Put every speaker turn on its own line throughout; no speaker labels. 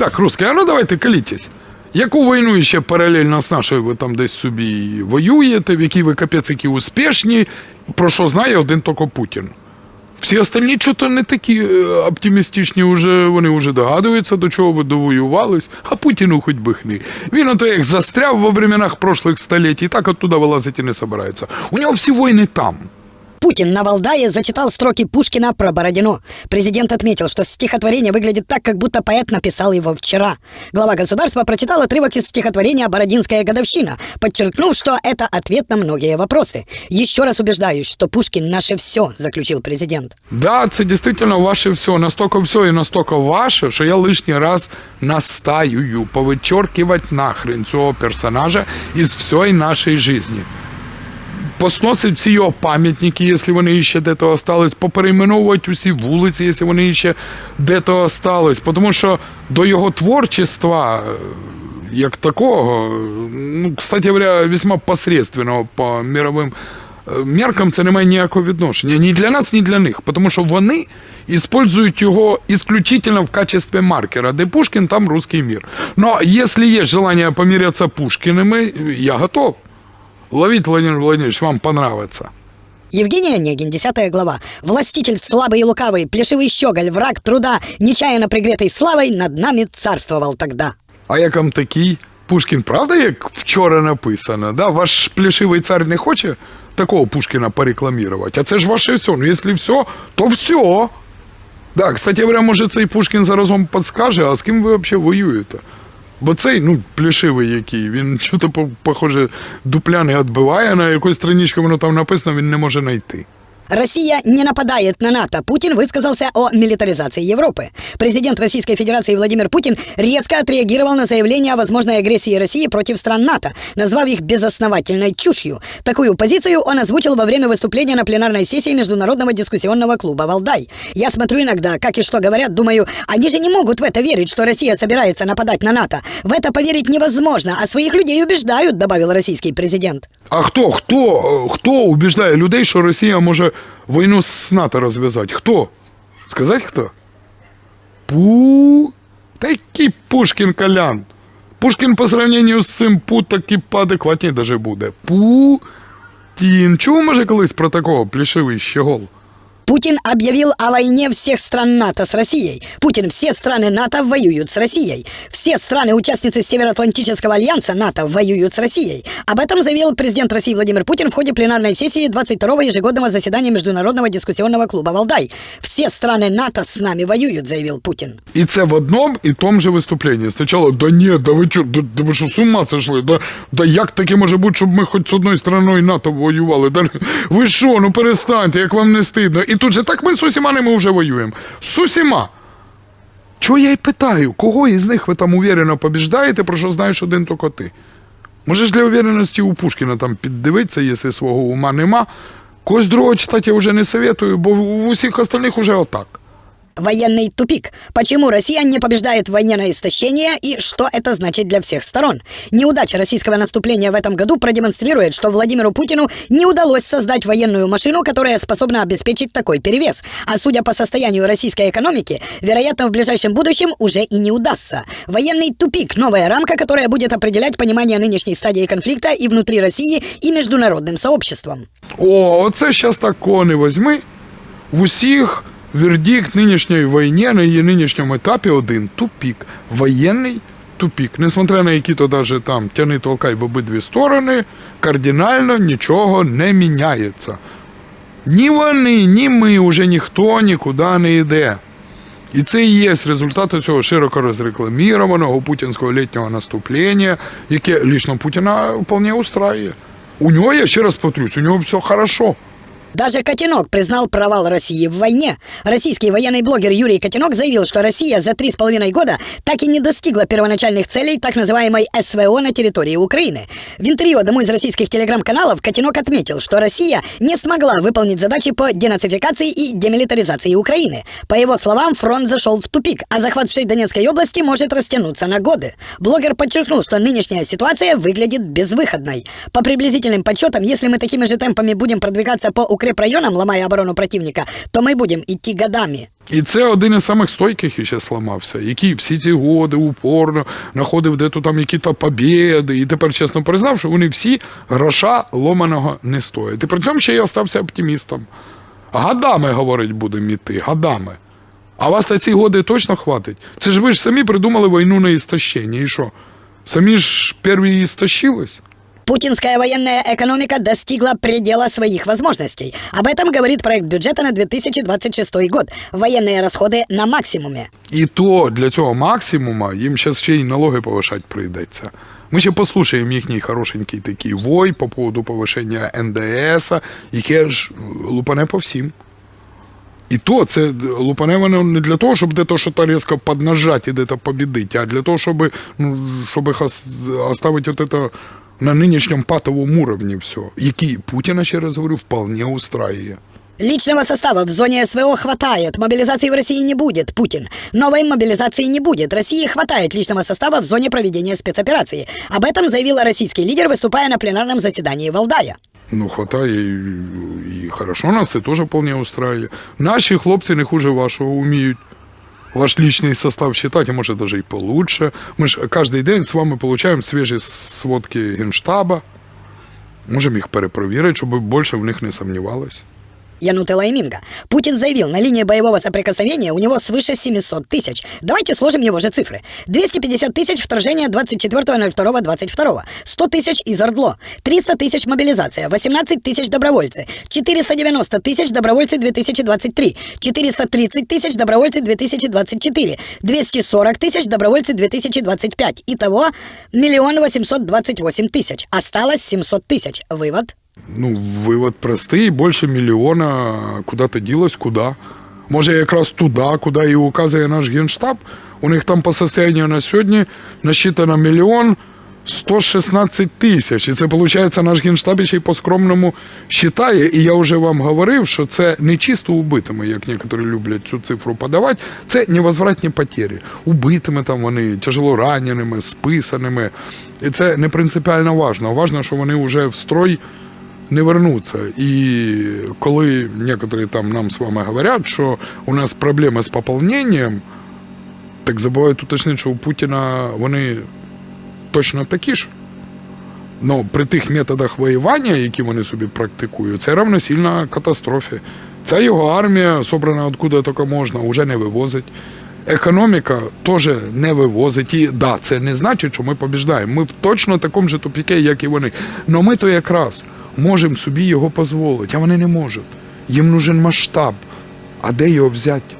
Так, русський, а ну давайте калітесь. Яку війну ще паралельно з нашою ви там десь собі воюєте, в якій ви капець які успішні, про що знає один тільки Путін? Всі остальні чого-то не такі е, оптимістичні, уже, вони вже догадуються, до чого ви довоювались, а Путіну хоч би хни. Він ото як застряв во временах прошлих століть, і так оттуда вилазити не собирається. У нього всі війни там.
Путин на Валдае зачитал строки Пушкина про Бородино. Президент отметил, что стихотворение выглядит так, как будто поэт написал его вчера. Глава государства прочитал отрывок из стихотворения «Бородинская годовщина», подчеркнув, что это ответ на многие вопросы. Еще раз убеждаюсь, что Пушкин наше все, заключил президент.
Да, це дійсно ваше все, настільки все і настільки ваше, що я лишній раз настаюю повичоркивати нахрен цього персонажа із всієї нашої житті. Посносить всі його пам'ятники, якщо вони ще де-то остались, поперейменовувати усі вулиці, якщо вони ще де-то остались. Тому що до його творчества, е, як такого, ну, кстати говоря, весьма посредственного по мировим е, меркам, це не має ніякого відношення. Ні для нас, ні для них. Тому що вони используют його исключительно в качестве маркера. Де Пушкін, там русский мир. Но если есть желание помиряться Пушкиными, я готов. Ловить, Владимир Владимирович, вам понравится.
Евгений Онегин, 10 глава. Властитель слабый и лукавый, плешивый щеголь, враг труда, нечаянно пригретый славой, над нами царствовал тогда.
А як вам такий? Пушкін, правда, як вчора написано? Да? Ваш плешивий цар не хоче такого Пушкіна порекламувати. А це ж ваше все. Ну, якщо все, то все. Да, кстати говоря, може цей Пушкін зараз вам підскаже, а з ким ви взагалі воюєте? Бо цей, ну, плішивий який, він що-то, по- похоже, дупляни відбиває, на якоїсь страничці воно там написано, він не може знайти.
Россия не нападает на НАТО. Путин высказался о милитаризации Европы. Президент Российской Федерации Владимир Путин резко отреагировал на заявление о возможной агрессии России против стран НАТО, назвав их безосновательной чушью. Такую позицию он озвучил во время выступления на пленарной сессии Международного дискуссионного клуба «Валдай». Я смотрю иногда, как и что говорят, думаю, они же не могут в это верить, что Россия собирается нападать на НАТО. В это поверить невозможно, а своих людей убеждают, добавил российский президент.
А хто, хто, хто убіждає людей, що Росія може війну з НАТО розв'язати? Хто? Сказати хто? Пу. Такий Пушкін Колян. Пушкін по сравненню з цим Пу таки поадекватніше даже буде. Путін. Чому може, колись про такого плішивий щегол?
Путин объявил о войне всех стран НАТО с Россией. Путин, все страны НАТО воюют с Россией. Все страны-участницы Североатлантического альянса НАТО воюют с Россией. Об этом заявил президент России Владимир Путин в ходе пленарной сессии 22-го ежегодного заседания Международного дискуссионного клуба «Валдай». Все страны НАТО с нами воюют, заявил Путин.
І це в одному і тому же виступленні. Спочатку, да ні, да ви чо, да, да ви що з ума сошли? Да, да як таке може бути, щоб ми хоч з одною стороною НАТО воювали? Да, ви що, ну перестаньте, як вам не стидно? І тут же так ми з усіма ними вже воюємо. З усіма. Чого я й питаю, кого із них ви там увірено побіждаєте, про що знаєш один тільки ти? Може ж для увереності у Пушкіна там піддивитися, якщо свого ума нема. Когось другого читати я вже не советую, бо у усіх остальних уже отак.
Военный тупик. Почему Россия не побеждает в войне на истощение и что это значит для всех сторон? Неудача российского наступления в этом году продемонстрирует, что Владимиру Путину не удалось создать военную машину, которая способна обеспечить такой перевес. А судя по состоянию российской экономики, вероятно, в ближайшем будущем уже и не удастся. Военный тупик – новая рамка, которая будет определять понимание нынешней стадии конфликта и внутри России, и международным сообществом.
О, оце щас так кони возьми. В усіх вердикт нинішньої війни на її нинішньому етапі один тупік. Воєнний тупік. Несмотря на які то даже там тяни толкай в обидві сторони, кардинально нічого не міняється. Ні вони, ні ми, уже ніхто нікуди не йде. І це і є результат цього широко розрекламірованого путінського літнього наступлення, яке лічно Путіна вполне устраює. У нього, я ще раз повторюсь, у нього все хорошо.
Даже Котенок признал провал России в войне. Российский военный блогер Юрий Котенок заявил, что Россия за три с половиной года так и не достигла первоначальных целей так называемой СВО на территории Украины. В интервью одному из российских телеграм-каналов Котенок отметил, что Россия не смогла выполнить задачи по денацификации и демилитаризации Украины. По его словам, фронт зашел в тупик, а захват всей Донецкой области может растянуться на годы. Блогер подчеркнул, что нынешняя ситуация выглядит безвыходной. По приблизительным подсчетам, если мы такими же темпами будем продвигаться по укрепрайонам, ломая оборону противника, то мы будем идти годами.
І це один із самих стойких іще сламався, який всі ці годи упорно знаходив де то там якісь побєди, і тепер чесно признав, що вони всі гроша ломаного не стоять. І при цьому ще й остався оптимістом. Гадами, говорить, будемо йти, гадами. А вас на ці годи точно хватить? Це ж ви ж самі придумали війну на істощення. І що? Самі ж перві істощились?
Путинская военная экономика достигла предела своих возможностей. Об этом говорит проект бюджета на 2026 год. Военные расходы на максимуме.
І то для цього максимума їм зараз ще й налоги повишати прийдеться. Ми ще послухаємо їхній хорошенький такий вой по поводу повишення НДС, яке ж лупане по всім. І то це лупане воно не для того, щоб де-то що-то різко поднажати і де-то побідити, а для того, щоб, ну, щоб їх ос- оставити от это на нинішньому патовому уровні все, який Путіна, ще раз говорю, вполне устраює.
Личного состава в зоне СВО хватает. Мобилизации в России не будет, Путин. Новой мобилизации не будет. России хватает личного состава в зоне проведения спецоперации. Об этом заявил российский лидер, выступая на пленарном заседании Валдая.
Ну, хватає і, і хорошо, нас це теж вполне устраиває. Наші хлопці не хуже вашого вміють. Ваш личный состав считать, а может даже и получше. Мы же каждый день с вами получаем свежі сводки Генштаба. Можемо їх перепровірити, щоб більше в них не сомневалось.
Януты Лайминга. Путин заявил, на линии боевого соприкосновения у него свыше 700 тысяч. Давайте сложим его же цифры. 250 тысяч вторжения 24.02.22. 100 тысяч из Ордло. 300 тысяч мобилизация. 18 тысяч добровольцы. 490 тысяч добровольцы 2023. 430 тысяч добровольцы 2024. 240 тысяч добровольцы 2025. Итого миллион 828 тысяч. Осталось 700 тысяч. Вывод.
Ну, вивод простий, більше мільйона куди-то ділось, куди. Може, якраз туди, куди і указує наш генштаб. У них там по состоянию на сьогодні насчитано мільйон 116 тисяч. І це, виходить, наш генштаб ще й по-скромному считає. І я вже вам говорив, що це не чисто убитими, як некоторі люблять цю цифру подавати. Це невозвратні потери. Убитими там вони, тяжело раненими, списаними. І це не принципіально важно. Важно, що вони вже в строй не вернуться. І коли некоторі там нам з вами говорять, що у нас проблеми з поповненням, так забувають уточнити, що у Путіна вони точно такі ж. Ну, при тих методах воювання, які вони собі практикують, це равносильно катастрофі. Ця його армія, собрана откуда тільки можна, вже не вивозить. Економіка теж не вивозить. І да, це не значить, що ми побіждаємо. Ми в точно такому же тупіке, як і вони. Но ми то якраз можемо собі його дозволити, а вони не можуть. Їм нужен масштаб. А де його взяти?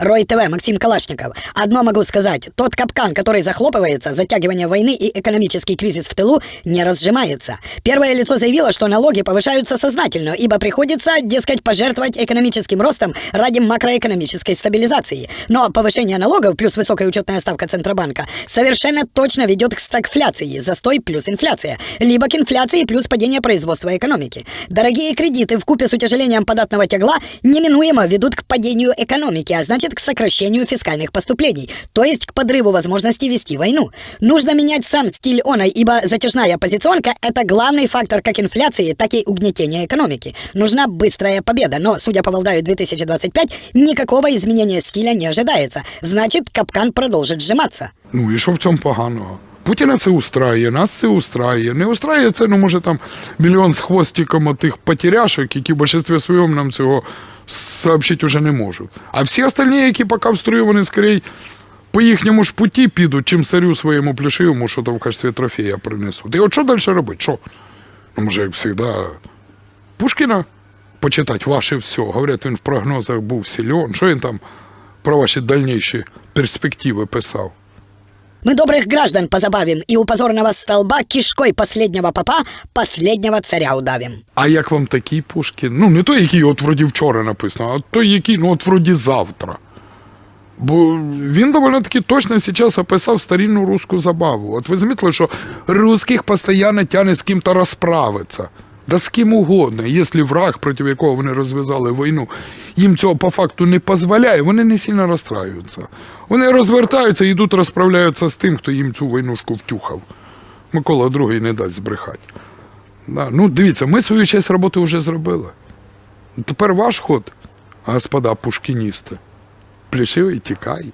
Рой ТВ, Максим Калашников. Одно могу сказать. Тот капкан, который захлопывается, затягивание войны и экономический кризис в тылу не разжимается. Первое лицо заявило, что налоги повышаются сознательно, ибо приходится, дескать, пожертвовать экономическим ростом ради макроэкономической стабилизации. Но повышение налогов плюс высокая учетная ставка Центробанка совершенно точно ведет к стагфляции, застой плюс инфляция, либо к инфляции плюс падение производства экономики. Дорогие кредиты в купе с утяжелением податного тягла неминуемо ведут к падению экономики, а значит к сокращению фискальных поступлений, то есть к подрыву возможности вести войну. Нужно менять сам стиль оной, ибо затяжная позиционка – это главный фактор как инфляции, так и угнетения экономики. Нужна быстрая победа, но, судя по Валдаю 2025, никакого изменения стиля не ожидается. Значит, капкан продолжит сжиматься.
Ну і що в цьому поганого? Путіна це устраює, нас це устраює. Не устраює це, ну може там мільйон з хвостиком отих потеряшок, які в більшості своєму нам цього сообщити вже не можуть. А всі остальні, які поки в строю, вони скоріше по їхньому ж путі підуть, чим царю своєму плешивому, що там в качестві трофея принесуть. І от що далі робити? Що? Ну, може, як завжди, Пушкіна почитати ваше все. Говорять, він в прогнозах був силен. Що він там про ваші дальніші перспективи писав?
Мы добрых граждан позабавим и у позорного столба кишкой последнего попа последнего царя удавим.
А як вам такий Пушкін? Ну, не той, який от вроді вчора написано, а той, який, ну от вроді завтра. Бо він доволі таки точно зараз описав старинну русську забаву. От ви замітили, що русських постійно тягне з ким-то розправитися. Да з ким угодно, якщо враг, проти якого вони розв'язали війну, їм цього по факту не дозволяє, вони не сильно розстраюються. Вони розвертаються і йдуть розправляються з тим, хто їм цю войнушку втюхав. Микола II не дасть збрехати. Да. Ну, дивіться, ми свою честь роботи вже зробили. Тепер ваш ход, господа пушкіністи. Плішивий тікай.